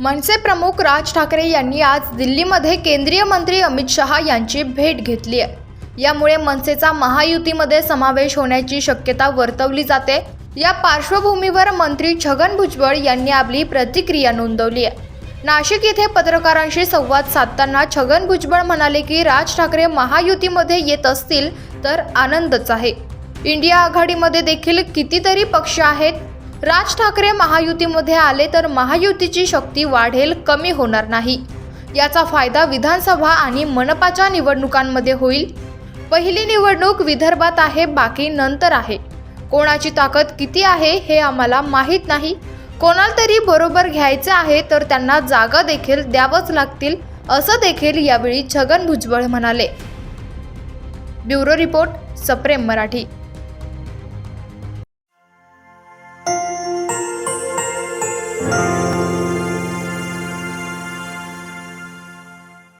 मनसे प्रमुख राज ठाकरे यांनी आज दिल्लीमध्ये केंद्रीय मंत्री अमित शहा यांची भेट घेतली आहे. यामुळे मनसेचा महायुतीमध्ये समावेश होण्याची शक्यता वर्तवली जाते. या पार्श्वभूमीवर मंत्री छगन भुजबळ यांनी आपली प्रतिक्रिया नोंदवली आहे. नाशिक येथे पत्रकारांशी संवाद साधताना छगन भुजबळ म्हणाले की राज ठाकरे महायुतीमध्ये येत असतील तर आनंदच आहे. इंडिया आघाडीमध्ये देखील कितीतरी पक्ष आहेत राज ठाकरे महायुतीमध्ये आले तर महायुतीची शक्ती वाढेल कमी होणार नाही. याचा फायदा विधानसभा आणि मनपाच्या निवडणुकांमध्ये होईल. पहिली निवडणूक विदर्भात आहे बाकी नंतर आहे. कोणाची ताकद किती आहे हे आम्हाला माहीत नाही. कोणाला तरी बरोबर घ्यायचं आहे तर त्यांना जागा देखील द्यावंच लागतील असं देखील यावेळी छगन भुजबळ म्हणाले. ब्युरो रिपोर्ट सप्रेम मराठी.